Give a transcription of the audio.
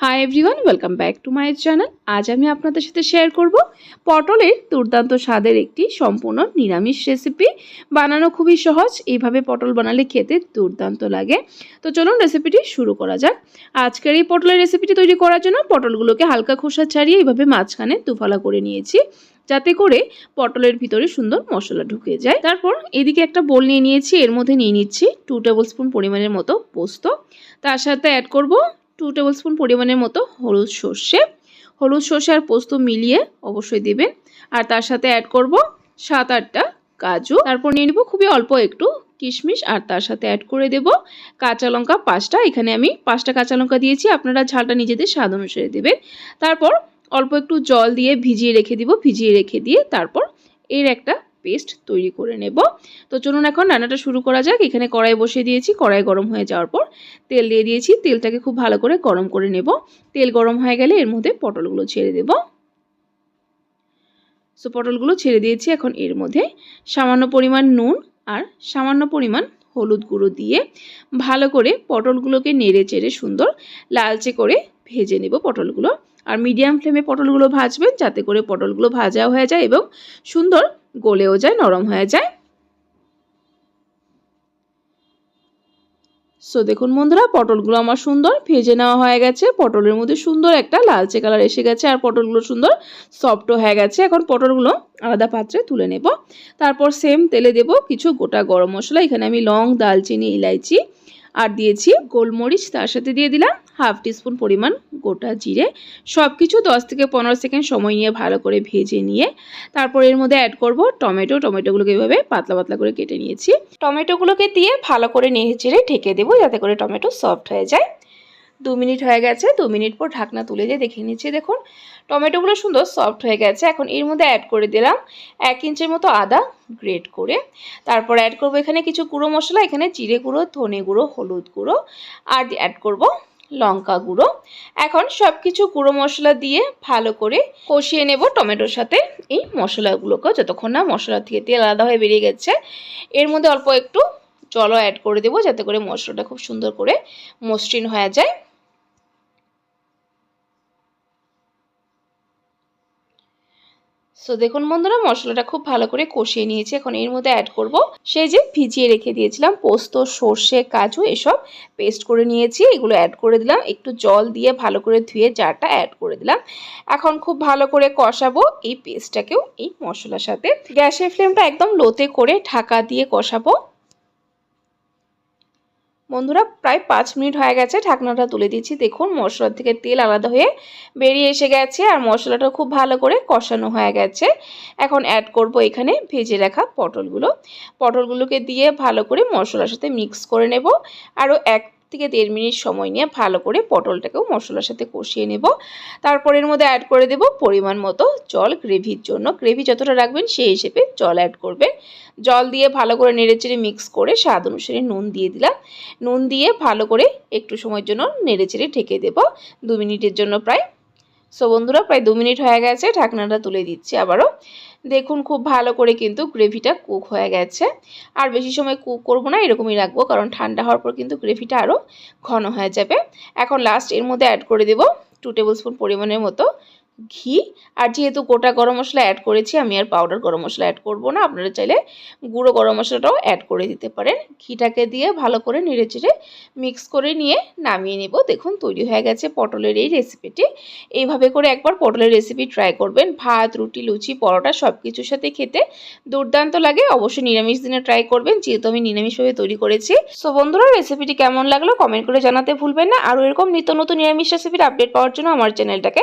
Hi everyone welcome back to my channel আজ আমি আপনাদের সাথে শেয়ার করব পটলের দুর্দান্ত স্বাদের একটি সম্পূর্ণ নিরামিষ রেসিপি বানানো খুবই সহজ, এইভাবে পটল বানালে খেতে দুর্দান্ত লাগে। তো চলুন রেসিপিটি শুরু করা যাক। আজকের এই পটলের রেসিপিটি তৈরি করার জন্য পটলগুলোকে হালকা খোসা ছাড়িয়ে এইভাবে মাঝখানে দুফালা করে নিয়েছি, যাতে করে পটলের ভিতরে সুন্দর মশলা ঢুকে যায়। তারপর এদিকে একটা বোল নিয়ে নিয়েছি, এর মধ্যে নিয়ে নিচ্ছি টু টেবিল স্পুন পরিমাণের মতো পোস্ত। তার সাথে অ্যাড করব টু টেবিল স্পুন পরিমাণের মতো হলুদ সর্ষে। হলুদ সর্ষে আর পোস্ত মিলিয়ে অবশ্যই দেবেন। আর তার সাথে অ্যাড করব সাত আটটা কাজু। তারপর নিয়ে নেব খুবই অল্প একটু কিশমিশ। আর তার সাথে অ্যাড করে দেব কাঁচা লঙ্কা পাঁচটা। এখানে আমি পাঁচটা কাঁচা লঙ্কা দিয়েছি। আপনারা ঝালটা নিজেদের স্বাদ অনুসারে দেবেন। তারপর অল্প একটু জল দিয়ে ভিজিয়ে রেখে দিব। ভিজিয়ে রেখে দিয়ে তারপর এর একটা পেস্ট তৈরি করে নেব। তো চলুন এখন রান্নাটা শুরু করা যাক। এখানে কড়াই বসিয়ে দিয়েছি। কড়াই গরম হয়ে যাওয়ার পর তেল দিয়ে দিয়েছি। তেলটাকে খুব ভালো করে গরম করে নেব। তেল গরম হয়ে গেলে এর মধ্যে পটলগুলো ছেড়ে দেব। সো পটলগুলো ছেড়ে দিয়েছি এখন এর মধ্যে সামান্য পরিমাণ নুন আর সামান্য পরিমাণ হলুদ গুঁড়ো দিয়ে ভালো করে পটলগুলোকে নেড়ে চেড়ে সুন্দর লালচে করে ভেজে নেব পটলগুলো। আর মিডিয়াম ফ্লেমে পটলগুলো ভাজবেন, যাতে করে পটলগুলো ভাজা হয়ে যায় এবং সুন্দর গলেও যায়, নরম হয়ে যায়। সো দেখুন বন্ধুরা, পটলগুলো আমার সুন্দর ভেজে নেওয়া হয়ে গেছে। পটলের মধ্যে সুন্দর একটা লালচে কালার এসে গেছে আর পটলগুলো সুন্দর সফটও হয়ে গেছে। এখন পটলগুলো আলাদা পাত্রে তুলে নেব। তারপর সেম তেলে দেব কিছু গোটা গরম মশলা। এখানে আমি লং, দালচিনি, ইলাইচি আর দিয়েছি গোলমরিচ, তার সাথে দিয়ে দিলাম হাফ টিস্পুন পরিমাণ গোটা জিরে। সব কিছু দশ থেকে পনেরো সেকেন্ড সময় নিয়ে ভালো করে ভেজে নিয়ে তারপর এর মধ্যে অ্যাড করব টমেটো। টমেটোগুলোকে এভাবে পাতলা পাতলা করে কেটে নিয়েছি। টমেটোগুলোকে দিয়ে ভালো করে নেড়ে চেড়ে ঢেকে দেবো যাতে করে টমেটো সফট হয়ে যায়। দু মিনিট হয়ে গেছে, দু মিনিট পর ঢাকনা তুলে দিয়ে দেখে নিচ্ছি, দেখুন, টমেটোগুলো সুন্দর সফট হয়ে গেছে। এখন এর মধ্যে অ্যাড করে দিলাম এক ইঞ্চের মতো আদা গ্রেট করে। তারপর অ্যাড করব এখানে কিছু গুঁড়ো মশলা, এখানে জিরে গুঁড়ো, ধনে গুঁড়ো, হলুদ গুঁড়ো, আর অ্যাড করব লঙ্কা গুঁড়ো। এখন সব কিছু গুঁড়ো মশলা দিয়ে ভালো করে কষিয়ে নেব টমেটোর সাথে। এই মশলাগুলোকে যতক্ষণ না মশলা থেকে তেল আলাদা হয়ে বেরিয়ে গেছে, এর মধ্যে অল্প একটু জলও অ্যাড করে দেবো, যাতে করে মশলাটা খুব সুন্দর করে মসৃণ হয়ে যায়। সো দেখুন বন্ধুরা, মশলাটা খুব ভালো করে কষিয়ে নিয়েছি। এখন এর মধ্যে অ্যাড করব সেই যে ভিজিয়ে রেখে দিয়েছিলাম, পোস্ত, সর্ষে, কাজু এসব পেস্ট করে নিয়েছি। এগুলো অ্যাড করে দিলাম। একটু জল দিয়ে ভালো করে ধুয়ে জারটা অ্যাড করে দিলাম। এখন খুব ভালো করে কষাবো এই পেস্টটাকেও এই মশলার সাথে। গ্যাসের ফ্লেমটা একদম লোতে করে ঢাকা দিয়ে কষাবো। বন্ধুরা, প্রায় পাঁচ মিনিট হয়ে গেছে, ঢাকনাটা তুলে দিচ্ছি। দেখুন, মশলার থেকে তেল আলাদা হয়ে বেরিয়ে এসে গেছে, আর মশলাটা খুব ভালো করে কষানো হয়ে গেছে। এখন অ্যাড করব এখানে ভেজে রাখা পটলগুলো। পটলগুলোকে দিয়ে ভালো করে মশলার সাথে মিক্স করে নেব। আরও এক থেকে দেড় মিনিট সময় নিয়ে ভালো করে পটলটাকেও মশলার সাথে কষিয়ে নেব। তারপর এর মধ্যে অ্যাড করে দেব পরিমাণ মতো জল গ্রেভির জন্য। গ্রেভি যতটা রাখবেন সেই হিসেবে জল অ্যাড করবেন। জল দিয়ে ভালো করে নেড়েচেড়ে মিক্স করে স্বাদ অনুসারে নুন দিয়ে দিলাম। নুন দিয়ে ভালো করে একটু সময়ের জন্য নেড়েচেড়ে ঢেকে দেব। দু মিনিটের জন্য প্রায় সো বন্ধুরা, প্রায় দু মিনিট হয়ে গেছে, ঢাকনাটা তুলে দিচ্ছি আবারও। দেখুন, খুব ভালো করে কিন্তু গ্রেভিটা কুক হয়ে গেছে। আর বেশি সময় কুক করব না, এরকমই রাখব, কারণ ঠান্ডা হওয়ার পর কিন্তু গ্রেভিটা আরও ঘন হয়ে যাবে। এখন লাস্ট এর মধ্যে অ্যাড করে দেব টু টেবিল স্পুন পরিমাণের মতো ঘি। আর যেহেতু গোটা গরম মশলা অ্যাড করেছি, আমি আর পাউডার গরম মশলা অ্যাড করব না। আপনারা চাইলে গুঁড়ো গরম মশলাটাও অ্যাড করে দিতে পারেন। ঘিটাকে দিয়ে ভালো করে নেড়ে চেড়ে মিক্স করে নিয়ে নামিয়ে নেব। দেখুন, তৈরি হয়ে গেছে পটলের এই রেসিপিটি এইভাবে করে একবার পটলের রেসিপি ট্রাই করবেন। ভাত, রুটি, লুচি, পরোটা সব কিছুর সাথে খেতে দুর্দান্ত লাগে। অবশ্যই নিরামিষ দিনে ট্রাই করবেন। যেহেতু আমি নিরামিষভাবে তৈরি করেছি। সো বন্ধুরা রেসিপিটি কেমন লাগল কমেন্ট করে জানাতে ভুলবেন না। আর এরকম নিত্য নতুন নিরামিষ রেসিপির আপডেট পাওয়ার জন্য আমার চ্যানেলটাকে